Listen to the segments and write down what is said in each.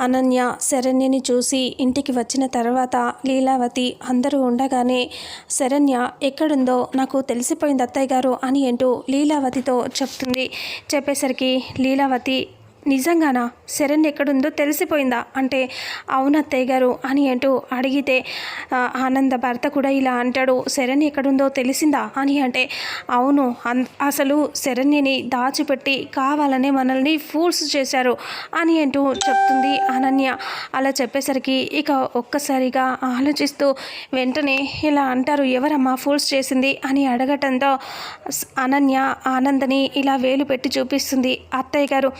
అనన్య శరణ్యని చూసి ఇంటికి వచ్చిన తర్వాత లీలావతి అందరూ ఉండగానే శరణ్య ఎక్కడుందో నాకు తెలిసిపోయింది అత్తయ్య గారు అని అంటూ లీలావతితో చెప్తుంది. చెప్పేసరికి లీలావతి నిజంగానా? శరణ్ ఎక్కడుందో తెలిసిపోయిందా? అంటే అవును అత్తయ్య గారు అని అంటూ అడిగితే ఆనంద భర్త కూడా ఇలా అంటాడు. శరణ్ ఎక్కడుందో తెలిసిందా? అని అంటే అవును అన్- అసలు శరణ్యని దాచిపెట్టి కావాలనే మనల్ని ఫోర్స్ చేశారు అని అంటూ చెప్తుంది అనన్య. అలా చెప్పేసరికి ఇక ఒక్కసారిగా ఆలోచిస్తూ వెంటనే ఇలా అంటారు ఎవరమ్మా ఫోర్స్ చేసింది? అని అడగటంతో అనన్య ఆనందని ఇలా వేలు పెట్టి చూపిస్తుంది. అత్తయ్య గారు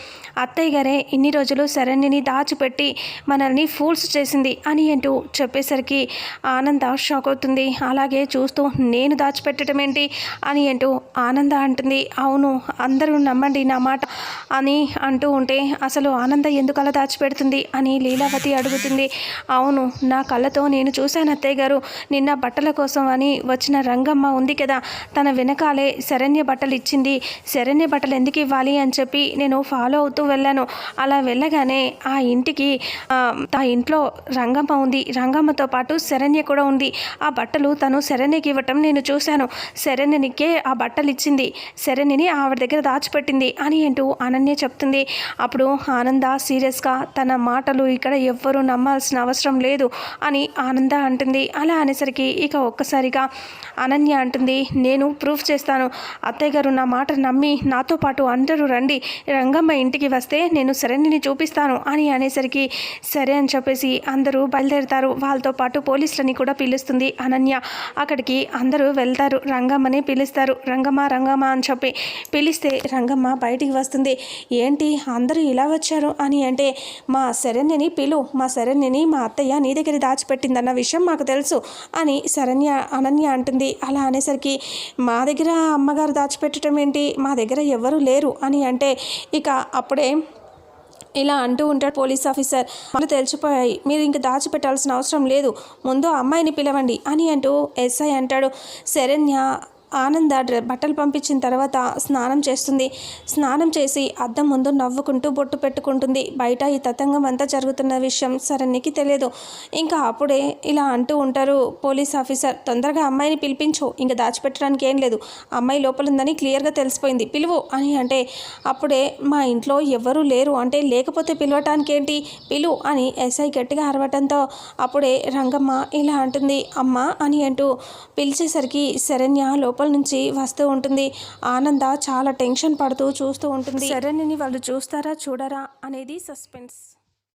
అత్తయ్య గారే ఇన్ని రోజులు శరణ్యని దాచిపెట్టి మనల్ని ఫూల్స్ చేసింది అని అంటూ చెప్పేసరికి ఆనంద షాక్ అవుతుంది. అలాగే చూస్తూ నేను దాచిపెట్టడం ఏంటి? అని అంటూ ఆనంద అంటుంది. అవును అందరూ నమ్మండి నా మాట అని అంటూ ఉంటే అసలు ఆనంద ఎందుకు అలా దాచిపెడుతుంది అని లీలావతి అడుగుతుంది. అవును నా కళ్ళతో నేను చూశాను అత్తయ్య గారు. నిన్న బట్టల కోసం అని వచ్చిన రంగమ్మ ఉంది కదా తన వెనకాలే శరణ్య బట్టలు ఇచ్చింది శరణ్య బట్టలు ఎందుకు ఇవ్వాలి అని చెప్పి నేను ఫాలో అవుతూ వెళ్ళాను వెళ్ళాను. అలా వెళ్ళగానే ఆ ఇంటికి ఆ ఇంట్లో రంగమ్మ ఉంది. రంగమ్మతో పాటు శరణ్య కూడా ఉంది. ఆ బట్టలు తను శరణ్యకి ఇవ్వటం నేను చూశాను. శరణ్యనికే ఆ బట్టలు ఇచ్చింది శరణ్యని ఆవిడ దగ్గర దాచిపెట్టింది అని అంటూ అనన్య చెప్తుంది. అప్పుడు ఆనంద సీరియస్గా తన మాటలు ఇక్కడ ఎవ్వరూ నమ్మాల్సిన అవసరం లేదు అని ఆనంద అంటుంది. అలా అనేసరికి ఇక ఒక్కసారిగా అనన్య అంటుంది నేను ప్రూఫ్ చేస్తాను. అత్తయ్య గారు నా మాట నమ్మి నాతో పాటు అందరూ రండి. రంగమ్మ ఇంటికి వస్తే నేను శరణ్యని చూపిస్తాను అని అనేసరికి సరే అని చెప్పేసి అందరూ బయలుదేరుతారు. వాళ్ళతో పాటు పోలీసులని కూడా పిలుస్తుంది అనన్య. అక్కడికి అందరూ వెళ్తారు. రంగమ్మని పిలుస్తారు. రంగమ్మ రంగమ్మ అని చెప్పి పిలిస్తే రంగమ్మ బయటికి వస్తుంది. ఏంటి అందరూ ఇలా వచ్చారు అని అంటే మా శరణ్యని పిలు. మా శరణ్యని మా అత్తయ్య నీ దగ్గర దాచిపెట్టిందన్న విషయం మాకు తెలుసు అని శరణ్య అనన్య అంటుంది. అలా అనేసరికి మా దగ్గర అమ్మగారు దాచిపెట్టడం ఏంటి? మా దగ్గర ఎవరు లేరు అని అంటే ఇక అప్పుడే ఇలా అంటూ ఉంటాడు పోలీస్ ఆఫీసర్. మనం తెలిసిపోయాయి మీరు ఇంక దాచిపెట్టాల్సిన అవసరం లేదు. ముందు అమ్మాయిని పిలవండి అని అంటూ ఎస్ఐ అంటాడు. శరణ్య ఆనంద బట్టలు పంపించిన తర్వాత స్నానం చేస్తుంది. స్నానం చేసి అద్దం ముందు నవ్వుకుంటూ బొట్టు పెట్టుకుంటుంది. బయట ఈ తతంగం అంతా జరుగుతున్న విషయం సరణికి తెలియదు. ఇంకా అప్పుడే ఇలా అంటూ ఉంటారు పోలీస్ ఆఫీసర్. తొందరగా అమ్మాయిని పిలిపించు. ఇంకా దాచిపెట్టడానికి ఏం లేదు. అమ్మాయి లోపల ఉందని క్లియర్గా తెలిసిపోయింది. పిలువు అని అంటే అప్పుడే మా ఇంట్లో ఎవరూ లేరు. అంటే లేకపోతే పిలవటానికి ఏంటి పిలు అని ఎస్ఐ గట్టిగా అరవటంతో అప్పుడే రంగమ్మ ఇలా అంటుంది. అమ్మ అని అంటూ పిలిచేసరికి శరణ్య లోపల లోపల నుంచి వస్తూ ఉంటుంది. ఆనంద చాలా టెన్షన్ పడుతూ చూస్తూ ఉంటుంది. శరణ్యని వాళ్ళు చూస్తారా చూడరా అనేది సస్పెన్స్.